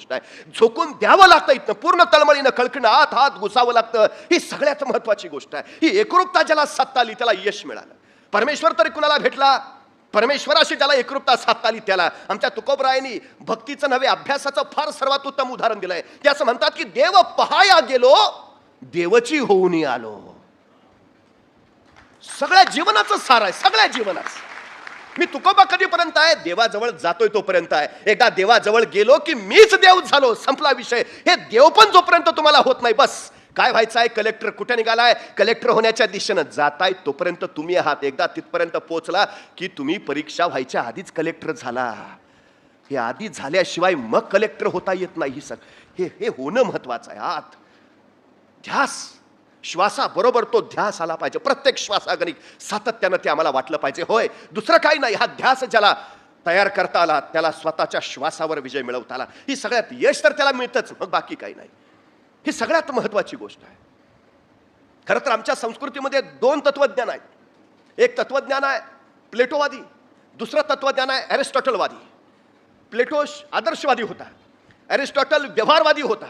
गोष्ट आहे. झोकून द्यावं लागतं इथनं पूर्ण तळमळीनं कळकणं आत हात घुसावं लागतं. ही सगळ्यात महत्वाची गोष्ट आहे. ही एकरूपता ज्याला साधता आली त्याला यश मिळालं. परमेश्वर तरी कुणाला भेटला? परमेश्वराशी ज्याला एकरूपता साधता आली त्याला. आमच्या तुकोबरायांनी भक्तीचं नव्हे अभ्यासाचं फार सर्वात उत्तम उदाहरण दिलंय. ते असं म्हणतात की देव पहाया गेलो देवची होऊन आलो. सगळ्या जीवनाचं सार आहे सगळ्या जीवनाचं. मी तुकोबा कधीपर्यंत आहे? देवाजवळ जातोय तोपर्यंत आहे. एकदा देवाजवळ गेलो की मीच देव झालो. संपला विषय. हे देव पण जोपर्यंत तुम्हाला होत नाही बस. काय व्हायचं आहे? कलेक्टर कुठे निघालाय? कलेक्टर होण्याच्या दिशेनं जाताय तोपर्यंत तुम्ही आहात. एकदा तिथपर्यंत पोहोचला की तुम्ही परीक्षा व्हायच्या आधीच कलेक्टर झाला. हे आधी झाल्याशिवाय मग कलेक्टर होता येत नाही ही सग हे हे होणं महत्वाचं आहे. आत. ध्यास. श्वासाबरोबर तो ध्यास आला पाहिजे. प्रत्येक श्वासागणिक सातत्यानं ते आम्हाला वाटलं पाहिजे. होय दुसरं काही नाही. हा ध्यास ज्याला तयार करता आला त्याला स्वतःच्या श्वासावर विजय मिळवता आला. ही सगळ्यात यश तर त्याला मिळतंच. मग बाकी काही नाही. ही सगळ्यात महत्वाची गोष्ट आहे. खरं तर आमच्या संस्कृतीमध्ये दोन तत्वज्ञान आहेत. एक तत्वज्ञान आहे प्लेटोवादी दुसरं तत्वज्ञान आहे ॲरिस्टॉटलवादी प्लेटो आदर्शवादी होता. ॲरिस्टॉटल व्यवहारवादी होता.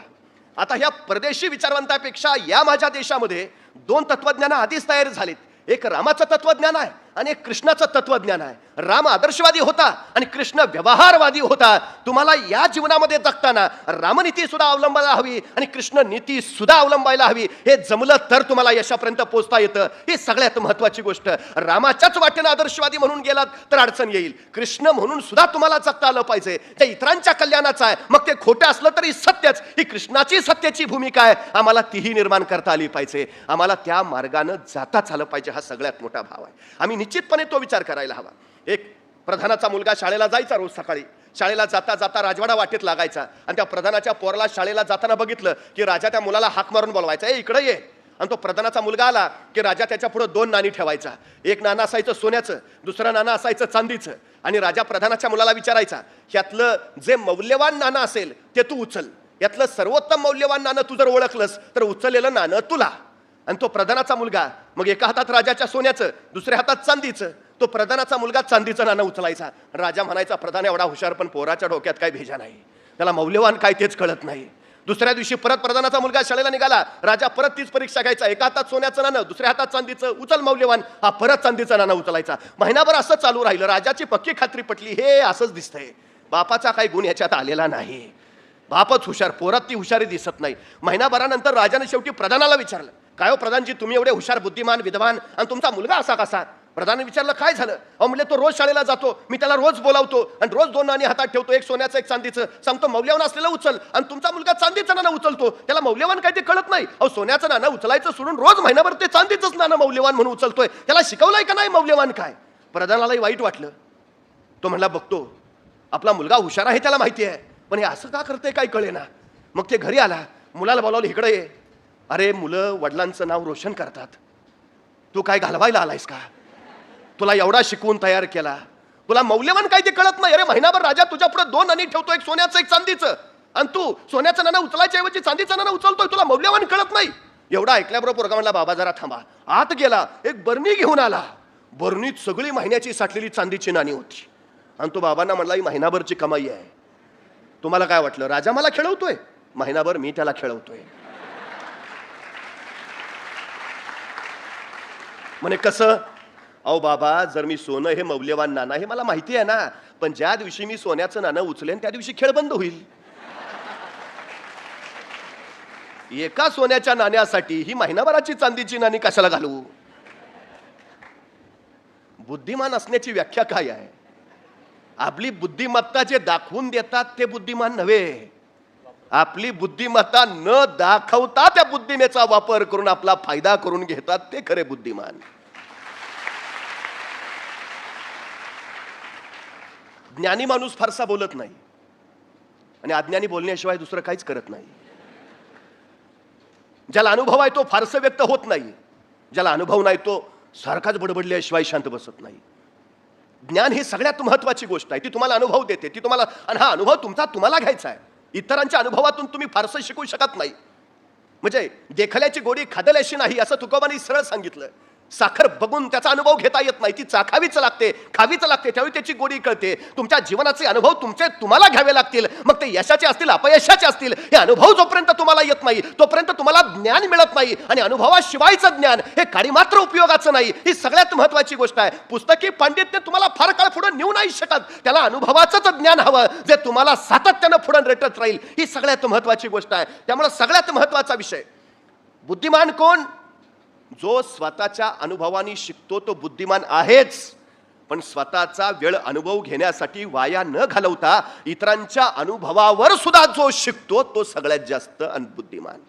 आता ह्या परदेशी विचारवंतापेक्षा या माझ्या देशामध्ये दोन तत्वज्ञान आधीच तयार झालीत. एक रामाचं तत्वज्ञान आहे आणि एक कृष्णाचं तत्वज्ञान आहे. राम आदर्शवादी होता आणि कृष्ण व्यवहारवादी होता. तुम्हाला या जीवनामध्ये जगताना रामनीती सुद्धा अवलंबायला हवी आणि कृष्ण नीती सुद्धा अवलंबायला हवी. हे जमलं तर तुम्हाला यशापर्यंत पोहोचता येतं. ही सगळ्यात महत्वाची गोष्ट. रामाच्याच वाटेनं आदर्शवादी म्हणून गेलात तर अडचण येईल. कृष्ण म्हणून सुद्धा तुम्हाला जगता आलं पाहिजे. ते इतरांच्या कल्याणाचं आहे. मग ते खोटं असलं तरी सत्यच. ही कृष्णाची सत्याची भूमिका आहे. आम्हाला तीही निर्माण करता आली पाहिजे. आम्हाला त्या मार्गानं जाताच आलं पाहिजे हा सगळ्यात मोठा भाव आहे. आम्ही निश्चितपणे तो विचार करायला हवा. एक प्रधानाचा मुलगा शाळेला जायचा रोज सकाळी. शाळेला जाता जाता राजवाडा वाटेत लागायचा. आणि त्या प्रधानाच्या पोराला शाळेला जाताना बघितलं की राजा त्या मुलाला हाक मारून बोलवायचा ए इकडे ये. आणि तो प्रधानाचा मुलगा आला की राजा त्याच्या पुढे दोन नाणी ठेवायचा. एक नाणं असायचं सोन्याचं दुसरं नाणं असायचं चांदीचं. आणि राजा प्रधानाच्या मुलाला विचारायचा ह्यातलं जे मौल्यवान नाणं असेल ते तू उचल. यातलं सर्वोत्तम मौल्यवान नाणं तू जर ओळखलंस तर उचललेलं नाणं तुला. आणि तो प्रधानाचा मुलगा मग एका हातात राजाच्या सोन्याचं दुसऱ्या हातात चांदीचं. तो प्रधानाचा मुलगा चांदीचं नाणं उचलायचा. राजा म्हणायचा प्रधान एवढा हुशार पण पोराच्या डोक्यात काय भेजा नाही. त्याला मौल्यवान काय तेच कळत नाही. दुसऱ्या दिवशी परत प्रधानाचा मुलगा शाळेला निघाला. राजा परत तीच परीक्षा घ्यायचा. एका हातात सोन्याचं नाणं दुसऱ्या हातात चांदीचं उचल मौल्यवान. हा परत चांदीचं नाणं उचलायचा. महिनाभर असं चालू राहिलं. राजाची पक्की खात्री पटली. हे असंच दिसतंय. बापाचा काही गुण याच्यात आलेला नाही. बापच हुशार पोरात ती हुशारी दिसत नाही. महिनाभरानंतर राजाने शेवटी प्रधानाला विचारलं. काय हो प्रधानजी तुम्ही एवढे हुशार बुद्धिमान विद्वान आणि तुमचा मुलगा असा कसा? प्रधान विचारलं काय झालं? अहो म्हणजे तो रोज शाळेला जातो. मी त्याला रोज बोलावतो आणि रोज दोन नाणी हातात ठेवतो. एक सोन्याचं एक चांदीचं. सांगतो मौल्यवान असलेलं उचल आणि तुमचा मुलगा चांदीचं नाणं उचलतो. त्याला मौल्यवान काही ते कळत नाही. अहो सोन्याचं नाणं उचलायचं सोडून रोज महिनाभर ते चांदीचंच नाणं मौल्यवान म्हणून उचलतोय. त्याला शिकवलंय का नाही मौल्यवान काय? प्रधानालाही वाईट वाटलं. तो म्हणला बघतो. आपला मुलगा हुशार आहे त्याला माहिती आहे. पण हे असं का करतंय? काय कळे ना मग ते घरी आला. मुलाला बोलावलं इकडे ये. अरे मुलं वडिलांचं नाव रोशन करतात. तू काय घालवायला आलायस का? तुला एवढा शिकवून तयार केला. तुला मौल्यवान काय ते कळत नाही. अरे महिनाभर राजा तुझ्या पुढे दोन आणि ठेवतो एक सोन्याचं एक चांदीचं. आणि तू सोन्याचं नाणं उचलायच्या ऐवजी चांदीचं नाणं उचलतोय तुला मौल्यवान कळत नाही. एवढा ऐकल्याबरोबर पोरगा म्हणला बाबा जरा थांबा. आत गेला एक बरणी घेऊन आला. बरणीत सगळी महिन्याची साठलेली चांदीची नाणी होती. आणि तो बाबांना म्हणला ही महिनाभरची कमाई आहे. तुम्हाला काय वाटलं? राजा मला खेळवतोय? महिनाभर मी त्याला खेळवतोय. म्हणे कसं? अहो बाबा जर मी सोनं हे मौल्यवान नाणं हे मला माहिती आहे ना पण ज्या दिवशी मी सोन्याचं नाणं उचलेन त्या दिवशी खेळ बंद होईल. एका सोन्याच्या नाण्यासाठी ही महिनाभराची चांदीची नाणी कशाला घालू? बुद्धिमान असण्याची व्याख्या काय आहे? आपली बुद्धिमत्ता जे दाखवून देतात ते बुद्धिमान नव्हे. आपली बुद्धिमत्ता न दाखवता त्या बुद्धिमेचा वापर करून आपला फायदा करून घेतात ते खरे बुद्धिमान. ज्ञानी माणूस फारसा बोलत नाही. आणि अज्ञानी बोलण्याशिवाय दुसरं काहीच करत नाही. ज्याला अनुभव आहे तो फारसं व्यक्त होत नाही. ज्याला अनुभव नाही तो सारखाच बडबडल्याशिवाय शांत बसत नाही. ज्ञान ही सगळ्यात महत्वाची गोष्ट आहे. ती तुम्हाला अनुभव देते. ती तुम्हाला आणि हा अनुभव तुमचा तुम्हाला घ्यायचा आहे. इतरांच्या अनुभवातून तुम्ही फारसं शिकू शकत नाही. म्हणजे देखल्याची गोडी खादल्याशी नाही असं तुकोबांनी सरळ सांगितलं. साखर बघून त्याचा अनुभव घेता येत नाही. ती चाखावीच लागते. खावीच लागते. त्यावेळी त्याची गोडी कळते. तुमच्या जीवनाचे अनुभव तुमचे तुम्हाला घ्यावे लागतील. मग ते यशाचे असतील अपयशाचे असतील हे अनुभव जोपर्यंत तुम्हाला येत नाही तोपर्यंत तुम्हाला ज्ञान मिळत नाही. आणि अनुभवाशिवायचं ज्ञान हे काळी मात्र उपयोगाचं नाही. ही सगळ्यात महत्वाची गोष्ट आहे. पुस्तकी पांडित्य तुम्हाला फार काळ पुढे नेऊ नाही शकत. त्याला अनुभवाचंच ज्ञान हवं जे तुम्हाला सातत्यानं पुढे रेटत राहील. ही सगळ्यात महत्वाची गोष्ट आहे. त्यामुळे सगळ्यात महत्त्वाचा विषय. बुद्धिमान कोण? जो स्वतःच्या अनुभवानी शिकतो तो बुद्धिमान आहेच. पण स्वतःचा वेळ अनुभव घेण्यासाठी वाया न घालवता इतरांच्या अनुभवावर सुद्धा जो शिकतो तो सगळ्यात जास्त अन- बुद्धिमान.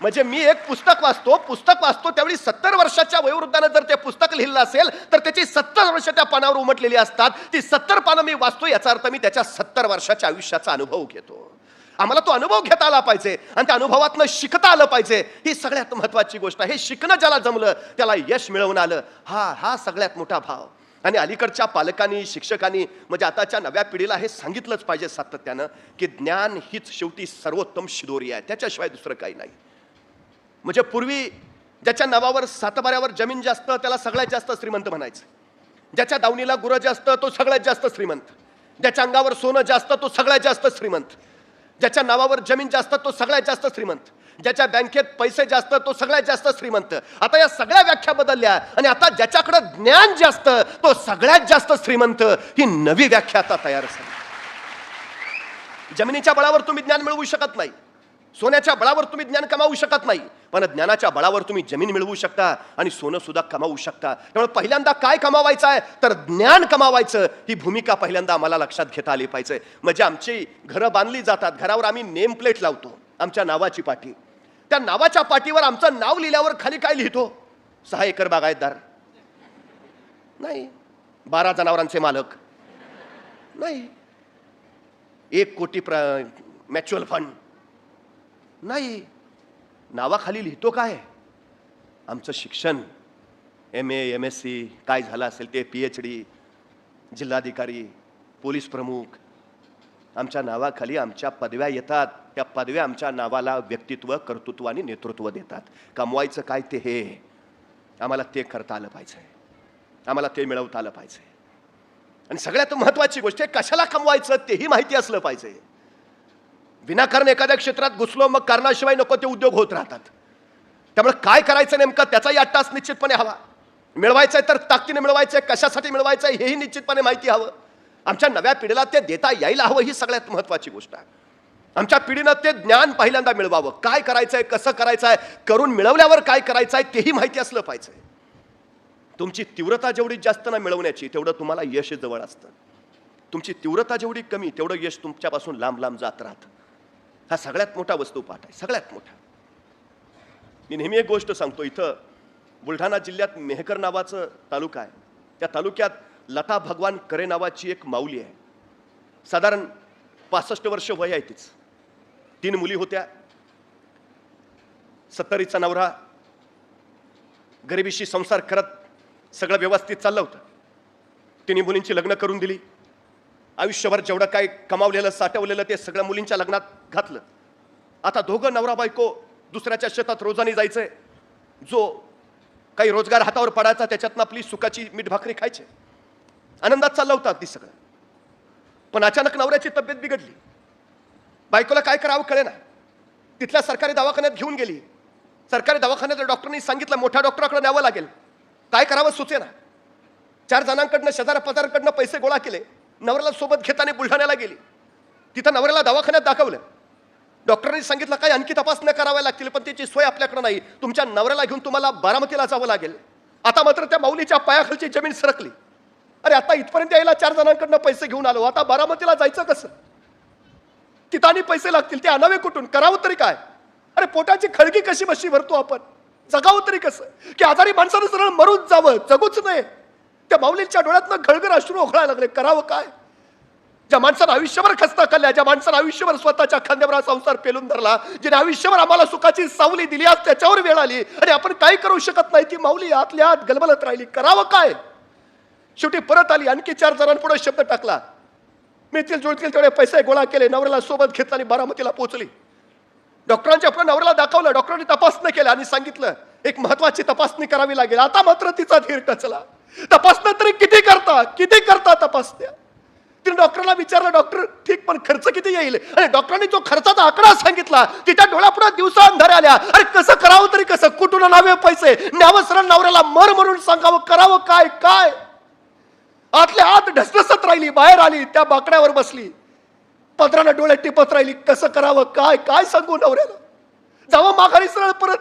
म्हणजे मी एक पुस्तक वाचतो पुस्तक वाचतो त्यावेळी सत्तर वर्षाच्या वयोवृद्धानं जर ते पुस्तक लिहिलं असेल तर त्याची सत्तर वर्ष त्या पानावर उमटलेली असतात. ती सत्तर पानं मी वाचतो याचा अर्थ मी त्याच्या सत्तर वर्षाच्या आयुष्याचा अनुभव घेतो. आम्हाला तो अनुभव घेता आला पाहिजे आणि त्या अनुभवातनं शिकता आलं पाहिजे. ही सगळ्यात महत्वाची गोष्ट आहे. हे शिकणं ज्याला जमलं त्याला यश मिळवून आलं. हा हा सगळ्यात मोठा भाव. आणि अलीकडच्या पालकांनी शिक्षकांनी म्हणजे आताच्या नव्या पिढीला हे सांगितलंच पाहिजे सातत्यानं की ज्ञान हीच शेवटी सर्वोत्तम शिदोरी आहे. त्याच्याशिवाय दुसरं काही नाही. म्हणजे पूर्वी ज्याच्या नावावर सातबाऱ्यावर जमीन जास्त त्याला सगळ्यात जास्त श्रीमंत म्हणायचं. ज्याच्या दावणीला गुरं जास्त तो सगळ्यात जास्त श्रीमंत. ज्याच्या अंगावर सोनं जास्त तो सगळ्यात जास्त श्रीमंत. ज्याच्या नावावर जमीन जास्त तो सगळ्यात जास्त श्रीमंत. ज्याच्या बँकेत पैसे जास्त तो सगळ्यात जास्त श्रीमंत. आता या सगळ्या व्याख्या बदलल्या आणि आता ज्याच्याकडे ज्ञान जास्त तो सगळ्यात जास्त श्रीमंत. ही नवी व्याख्या आता तयार झाली. जमिनीच्या बळावर तुम्ही ज्ञान मिळवू शकत नाही. सोन्याच्या बळावर तुम्ही ज्ञान कमावू शकत नाही पण ज्ञानाच्या बळावर तुम्ही जमीन मिळवू शकता आणि सोनं सुद्धा कमावू शकता. त्यामुळे पहिल्यांदा काय कमावायचं आहे? तर ज्ञान कमावायचं. ही भूमिका पहिल्यांदा आम्हाला लक्षात घेता आली पाहिजे. म्हणजे आमची घरं बांधली जातात. घरावर आम्ही नेम प्लेट लावतो. आमच्या नावाची पाठी. त्या नावाच्या पाठीवर आमचं नाव लिहिल्यावर खाली काय लिहितो? सहा एकर बागायतदार. नाही. बारा जनावरांचे मालक. नाही. एक कोटी प्र म्युच्युअल फंड. नाही. नावाखाली लिहितो काय? आमचं शिक्षण M A M S C काय झालं असेल ते पी एच डी जिल्हाधिकारी पोलीस प्रमुख आमच्या नावाखाली आमच्या पदव्या येतात. त्या पदव्या आमच्या नावाला व्यक्तित्व कर्तृत्व आणि नेतृत्व देतात. कमवायचं काय ते हे? आम्हाला ते करता आलं पाहिजे. आम्हाला ते मिळवता आलं पाहिजे. आणि सगळ्यात महत्त्वाची गोष्ट आहे कशाला कमवायचं तेही माहिती असलं पाहिजे. विनाकारण एखाद्या क्षेत्रात घुसलो मग कारणाशिवाय नको ते उद्योग होत राहतात. त्यामुळे काय करायचं नेमकं? त्याचाही अट्टास निश्चितपणे हवा. मिळवायचं आहे तर ताकदीने मिळवायचं आहे कशासाठी मिळवायचं आहे हेही निश्चितपणे माहिती हवं. आमच्या नव्या पिढीला ते देता यायला हवं ही सगळ्यात महत्वाची गोष्ट आहे. आमच्या पिढीनं ते ज्ञान पहिल्यांदा मिळवावं. काय करायचं आहे कसं करायचं आहे करून मिळवल्यावर काय करायचं आहे तेही माहिती असलं पाहिजे. तुमची तीव्रता जेवढी जास्त ना मिळवण्याची तेवढं तुम्हाला यश जवळ असतं. तुमची तीव्रता जेवढी कमी तेवढं यश तुमच्यापासून लांब लांब जात राहतं. हा सगळ्यात मोठा वस्तुपाठ आहे सगळ्यात मोठा. मी नेहमी एक गोष्ट सांगतो इथं बुलढाणा जिल्ह्यात मेहकर नावाचं तालुका आहे. त्या तालुक्यात लता भगवान करे नावाची एक माऊली आहे. साधारण पासष्ट वर्ष वय आहे तीच. तीन मुली होत्या. सत्तरीचा नवरा गरिबीशी संसार करत सगळं व्यवस्थित चाललं होतं. तिन्ही मुलींची लग्न करून दिली. आयुष्यभर जेवढं काय कमावलेलं साठवलेलं ते सगळं मुलींच्या लग्नात घातलं. आता दोघं नवरा बायको दुसऱ्याच्या शेतात रोजाने जायचंय. जो काही रोजगार हातावर पडायचा त्याच्यातनं आपली सुखाची मीठ भाकरी खायचे. आनंदात चाललं होतं अगदी सगळं. पण अचानक नवऱ्याची तब्येत बिघडली. बायकोला काय करावं कळे ना तिथल्या सरकारी दवाखान्यात घेऊन गेली. सरकारी दवाखान्यात डॉक्टरनी सांगितलं मोठ्या डॉक्टराकडे न्यावं लागेल. काय करावं सुचे ना चार जणांकडनं शेजारा पदाराकडनं पैसे गोळा केले. नवऱ्याला सोबत घेताना बुलढाण्याला गेली. तिथं नवऱ्याला दवाखान्यात दाखवलं. डॉक्टरांनी सांगितलं काय आणखी तपासण्या कराव्या लागतील पण त्याची सोय आपल्याकडे नाही. तुमच्या नवऱ्याला घेऊन तुम्हाला बारामतीला जावं लागेल. आता मात्र त्या माऊलीच्या पायाखालची जमीन सरकली. अरे आता इथपर्यंत यायला चार जणांकडनं पैसे घेऊन आलो. आता बारामतीला जायचं कसं? तिथं आणि पैसे लागतील ते आणावे कुठून? करावं तरी काय? अरे पोटाची खळगी कशी बशी भरतो आपण? जगावं तरी कसं? की आजारी माणसानं सरळ मरूच जावं जगूच नाही त्या माऊलींच्या डोळ्यातनं घळघळ अश्रू ओखळायला लागले. करावं काय? ज्या माणसानं आयुष्यभर खस्ता खाल्ल्या ज्या माणसानं आयुष्यभर स्वतःच्या खांद्यावर संसार पेलून धरला जिने आयुष्यभर आम्हाला सुखाची सावली दिली आज त्याच्यावर वेळ आली आणि आपण काही करू शकत नाही? ती माऊली आतल्या आत गलबलत राहिली. करावं काय? शेवटी परत आली आणखी चार जणांपुढे शब्द टाकला. मिळतील जुळतील तेवढे पैसे गोळा केले नवऱ्याला सोबत घेतला आणि बारामतीला पोहोचली. डॉक्टरांच्या आपल्या नवऱ्याला दाखवलं डॉक्टरांनी तपासणी केल्या आणि सांगितलं एक महत्वाची तपासणी करावी लागेल. आता मात्र तिचा धीर टचला. तपासण्या तरी किती करता? किती करता तपासण्या? तिने डॉक्टरला विचारलं डॉक्टर ठीक पण खर्च किती येईल? आणि डॉक्टरांनी जो खर्चाचा आकडा सांगितला तिच्या डोळ्यापुढे दिवसा अंधारे आल्या. अरे कसं करावं तरी कसं? कुठून आणावे पैसे? न्यावं सरळ नवऱ्याला मर म्हणून सांगावं? करावं काय? काय? आतल्या आत ढसढसत राहिली बाहेर आली त्या बाकड्यावर बसली. पत्रानं डोळे टिपत राहिली कसं करावं? काय? काय सांगू नवऱ्याला? जावं माघारी सरळ परत.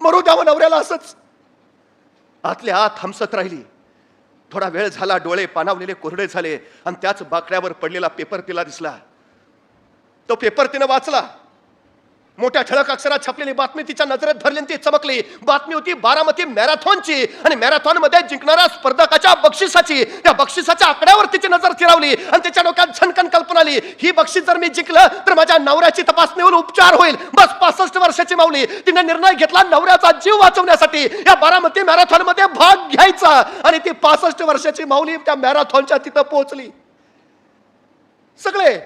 मरू द्यावं नवऱ्याला असंच. आतल्या आत हमसत राहिली. थोडा वेळ झाला डोळे पानावलेले कोरडे झाले आणि त्याच बाकड्यावर पडलेला पेपर तिला दिसला. तो पेपर तिनं वाचला. मोठ्या ठळक अक्षरात छापलेली बातमी तिच्या नजरेत भरली आणि ती चमकली. बातमी होती बारामती मॅरेथॉनची. आणि मॅरेथॉनमध्ये जिंकणाऱ्या स्पर्धकाच्या बक्षिसाची. त्या बक्षिसाच्या आकड्यावर तिची नजर फिरवली आणि तिच्या डोक्यात झणकन कल्पना आली. ही बक्षीस जर मी जिंकलं तर माझ्या नवऱ्याची तपासणी होऊन उपचार होईल. बस पासष्ट वर्षाची माऊली. तिने निर्णय घेतला नवऱ्याचा जीव वाचवण्यासाठी. या बारामती मॅरेथॉनमध्ये भाग घ्यायचा. आणि ती पासष्ट वर्षाची माऊली त्या मॅरेथॉनच्या तिथं पोहोचली. सगळे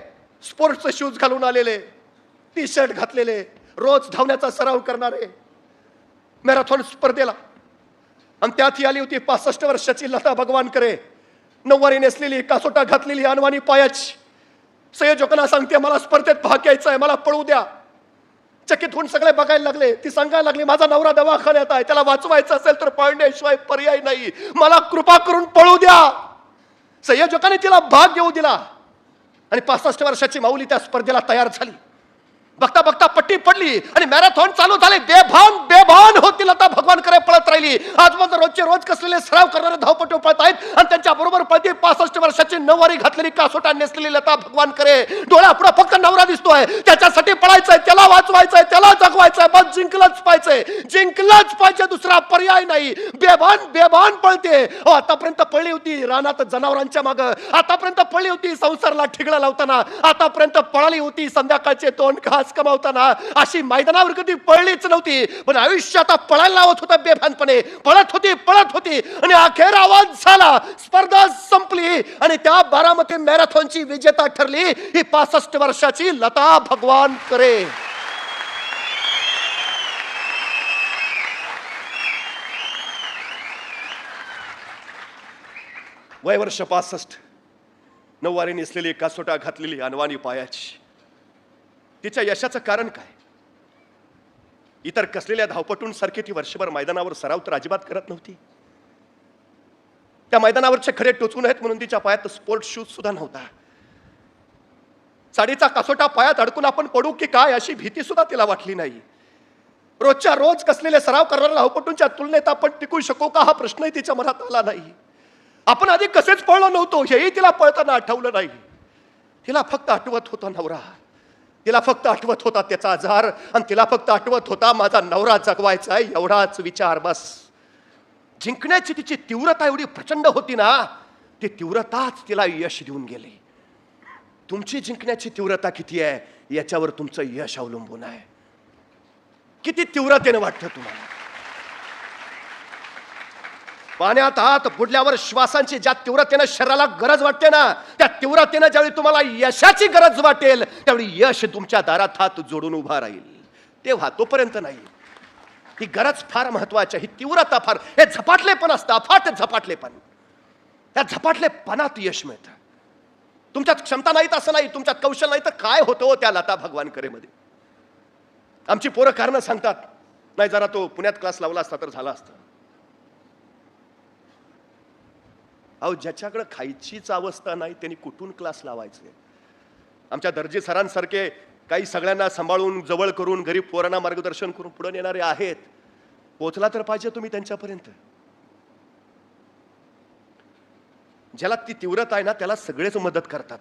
स्पोर्ट्सचे शूज घालून आलेले. टी शर्ट घातलेले रोज धावण्याचा सराव करणारे मॅरेथॉन स्पर्धेला. आणि त्यात ही आली होती पासष्ट वर्षाची लता भगवान करे नऊवारी नेसलेली कासोटा घातलेली अनवाणी पायाची. संयोजकांना सांगते मला स्पर्धेत भाग घ्यायचा आहे मला पळू द्या. चकित होऊन सगळे बघायला लागले. ती सांगायला लागली माझा नवरा दवाखान्यात आहे त्याला वाचवायचं असेल तर पळण्याशिवाय पर्याय नाही. मला कृपा करून पळू द्या. संयोजकाने तिला भाग घेऊ दिला. आणि पासष्ट वर्षाची माऊली त्या स्पर्धेला तयार झाली. बघता बघता पट्टी पडली आणि मॅरेथॉन चालू झाले. बेभान बेभान होती लता भगवान करे पळत राहिली. आजबाजू रोजचे रोज कसलेले सराव करणारे धावपटू पळत आहेत आणि त्यांच्या बरोबर पळते पासष्ट वर्षाची नऊवारी घातलेली कासोटा नेसलेली लता भगवान करे डोळ्या पुढे फक्त नवरा दिसतोय. त्याच्यासाठी पळायचंय त्याला वाचवायचंय त्याला जगवायचंय बस जिंकलंच पाहिजे. जिंकलंच पाहिजे दुसरा पर्याय नाही. बेभान बेभान पळते. हो आतापर्यंत पळली होती रानात जनावरांच्या माग. आतापर्यंत पळली होती संसारला ठिगळा लावताना. आतापर्यंत पळाली होती संध्याकाळचे तोंड घास कमावताना अशी मैदानावर कधी पळलीच नव्हती. पण आयुष्य आता पळायला लावत होता बेभानपणे. पळत होती पळत होती. आणि अखेर आवाज झाला. स्पर्धा संपली. आणि त्या बारामती मॅरेथॉनची विजेता ठरली ही पासष्ट वर्षाची लता भगवान करे. वय वर्ष पासष्ट. नऊवारी नेसलेली कासोटा घातलेली अनवाणी पायाची. तिच्या यशाचं कारण काय? इतर कसलेल्या धावपटूंसारखी ती वर्षभर मैदानावर सराव तर अजिबात करत नव्हती. त्या मैदानावरचे खडे टोचून आहेत म्हणून तिच्या पायात स्पोर्ट शूज सुद्धा नव्हता. साडीचा कासोटा पायात अडकून आपण पडू की काय अशी भीती सुद्धा तिला वाटली नाही. रोजच्या रोज कसलेले सराव करणाऱ्या धावपटूंच्या तुलनेत आपण टिकू शकू का हा प्रश्नही तिच्या मनात आला नाही. आपण आधी कसेच पळलो नव्हतो हेही तिला पळताना आठवलं नाही. तिला फक्त आठवत होता नवरा. तिला फक्त आठवत होता त्याचा आजार आणि तिला फक्त आठवत होता माझा नवरा जगवायचा आहे एवढाच विचार बस. जिंकण्याची तिची तीव्रता एवढी प्रचंड होती ना ती तीव्रताच तिला यश देऊन गेली. तुमची जिंकण्याची तीव्रता किती आहे याच्यावर तुमचं यश अवलंबून आहे. किती तीव्रतेने वाटतं तुम्हाला? पाण्यात हात बुडल्यावर श्वासांची ज्या तीव्रतेनं शरीराला गरज वाटते ना त्या तीव्रतेनं ज्यावेळी तुम्हाला यशाची गरज वाटेल त्यावेळी यश तुमच्या दारात हात जोडून उभा राहील. तेव्हा तोपर्यंत नाही. ही गरज फार महत्वाची आहे. ही तीव्रता फार हे झपाटलेपण असतं अफाट झपाटलेपण. त्या झपाटलेपणात यश मिळतं. तुमच्यात क्षमता नाहीत असं नाही तुमच्यात कौशल नाही तर काय होतं हो त्या लता भगवान करेमध्ये? आमची पोरं कारणं सांगतात. नाही जरा तो पुण्यात क्लास लावला असता तर झाला असतं. अहो ज्याच्याकडं खायचीच अवस्था नाही त्यांनी कुठून क्लास लावायचे? आमच्या दर्जी सरांसारखे काही सगळ्यांना सांभाळून जवळ करून गरीब पोरांना मार्गदर्शन करून पुढे नेणारे आहेत. पोचला तर पाहिजे तुम्ही त्यांच्यापर्यंत. ज्याला ती तीव्रता आहे ना त्याला सगळेच मदत करतात.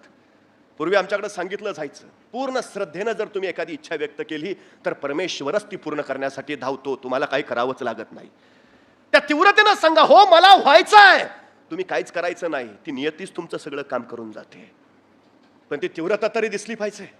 पूर्वी आमच्याकडे सांगितलं जायचं पूर्ण श्रद्धेनं जर तुम्ही एखादी इच्छा व्यक्त केली तर परमेश्वरच ती पूर्ण करण्यासाठी धावतो. तुम्हाला काही करावंच लागत नाही. त्या तीव्रतेनं सांगा हो मला व्हायचं आहे तुम्ही काहीच करायचं नाही. ती नियतीच तुमचं सगळं काम करून जाते. पण ती तीव्रता तरी दिसली पाहिजे.